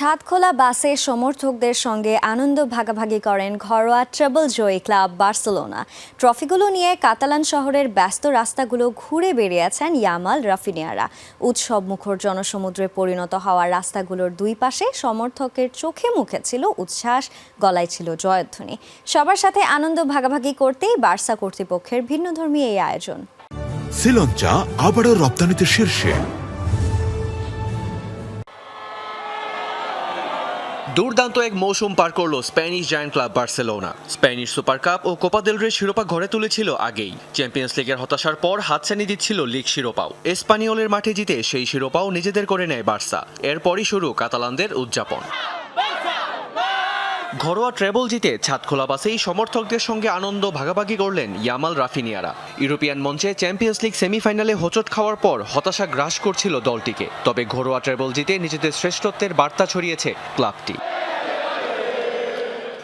ছাদখোলা বাসে সমর্থকদের সঙ্গে আনন্দ ভাগাভাগি করেন ঘরোয়া ট্রেবল জয়ী ক্লাব বার্সেলোনা। ট্রফিগুলো নিয়ে কাতালান শহরের ব্যস্ত রাস্তাগুলো ঘুরে বেরিয়েছেন ইয়ামাল রাফিনিয়ারা। উৎসব মুখর জনসমুদ্রে পরিণত হওয়া রাস্তাগুলোর দুই পাশে সমর্থকের চোখে মুখে ছিল উচ্ছ্বাস, গলায় ছিল জয়ধ্বনি। সবার সাথে আনন্দ ভাগাভাগি করতেই বার্সা কর্তৃপক্ষের ভিন্নধর্মী এই আয়োজন। শ্রীলঞ্চা আবারও রপ্তানিতে শীর্ষে। দুর্দান্ত এক মৌসুম পার করল Spanish giant club Barcelona. Spanish super cup ও কোপা দেল রে শিরোপা ঘরে তুলেছিল আগেই। চ্যাম্পিয়ন্স লিগের হতাশার পর হাতছানি দিচ্ছিল লিগ শিরোপাও। এসপানিওলের মাঠে জিতে সেই শিরোপাও নিজেদের করে নেয় বার্সা। এরপরই শুরু কাতালানদের উদযাপন। ঘরোয়া ট্রেবল জিতে ছাদ খোলা বাসেই সমর্থকদের সঙ্গে আনন্দ ভাগাভাগি করলেন ইয়ামাল রাফিনিয়ারা। ইউরোপিয়ান মঞ্চে চ্যাম্পিয়ন্স লিগ সেমিফাইনালে হোঁচট খাওয়ার পর হতাশা গ্রাস করছিল দলটিকে। তবে ঘরোয়া ট্রেবল জিতে নিজেদের শ্রেষ্ঠত্বের বার্তা ছড়িয়েছে ক্লাবটি।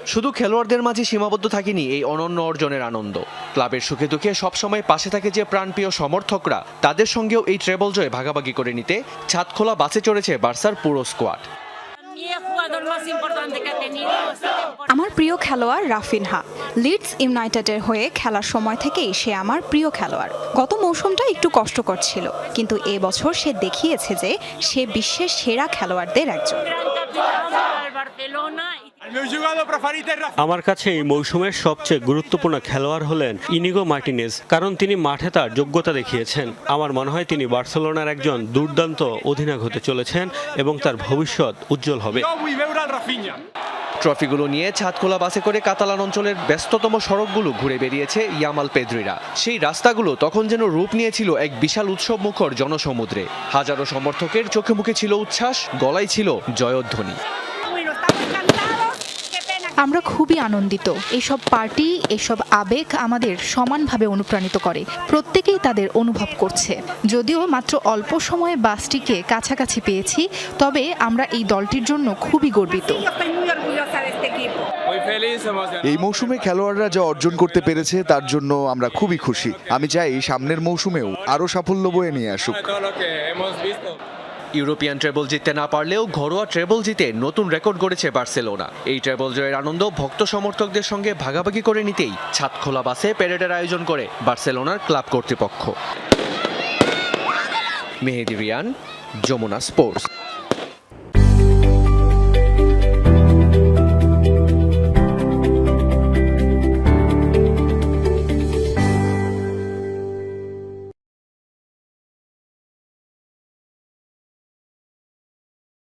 শুধু খেলোয়াড়দের মাঝে সীমাবদ্ধ থাকেনি এই অনন্য অর্জনের আনন্দ। ক্লাবের সুখে দুঃখে সবসময় পাশে থাকে যে প্রাণপ্রিয় সমর্থকরা, তাদের সঙ্গেও এই ট্রেবল জয় ভাগাভাগি করে নিতে ছাদ খোলা বাসে চড়েছে বার্সার পুরো স্কোয়াড আমার প্রিয় খেলোয়াড় রাফিনহা। লিডস ইউনাইটেডের হয়ে খেলার সময় থেকেই সে আমার প্রিয় খেলোয়াড়। গত মৌসুমটা একটু কষ্টকর ছিল, কিন্তু এবছর সে দেখিয়েছে যে সে বিশ্বের সেরা খেলোয়াড়দের একজন। আমার কাছে এই মৌসুমের সবচেয়ে গুরুত্বপূর্ণ খেলোয়াড় হলেন ইনিগো মার্টিনেজ কারণ তিনি মাঠে তার যোগ্যতা দেখিয়েছেন। আমার মনে হয় তিনি বার্সেলোনার একজন দুর্দান্ত অধিনায়ক হতে চলেছেন এবং তার ভবিষ্যৎ উজ্জ্বল হবে। ট্রফিগুলো নিয়ে ছাদখোলা বাসে করে কাতালান অঞ্চলের ব্যস্ততম সড়কগুলো ঘুরে বেরিয়েছে ইয়ামাল পেদ্রিরা। সেই রাস্তাগুলো তখন যেন রূপ নিয়েছিল এক বিশাল উৎসব মুখর জনসমুদ্রে। হাজারো সমর্থকের চোখে মুখে ছিল উচ্ছ্বাস গলায় ছিল জয়ধ্বনি। আমরা খুবই আনন্দিত। এসব পার্টি, এসব আবেগ আমাদের সমানভাবে অনুপ্রাণিত করে। প্রত্যেকেই তাদের অনুভব করছে। যদিও মাত্র অল্প সময়ে বাসটিকে কাছাকাছি পেয়েছি, তবে আমরা এই দলটির জন্য খুবই গর্বিত. এই মৌসুমে খেলোয়াড়রা যা অর্জন করতে পেরেছে, তার জন্য আমরা খুবই খুশি। আমি চাই সামনের মৌসুমেও আরও সাফল্য বয়ে নিয়ে আসুক। ইউরোপিয়ান ট্রেবল জিততে না পারলেও ঘরোয়া ট্রেবল জিতে নতুন রেকর্ড গড়েছে বার্সেলোনা। এই ট্রেবল জয়ের আনন্দ ভক্ত সমর্থকদের সঙ্গে ভাগাভাগি করে নিতেই ছাদ খোলা বাসে প্যারেডের আয়োজন করে বার্সেলোনার ক্লাব কর্তৃপক্ষ। মেহেদি রিয়ান, যমুনা স্পোর্টস।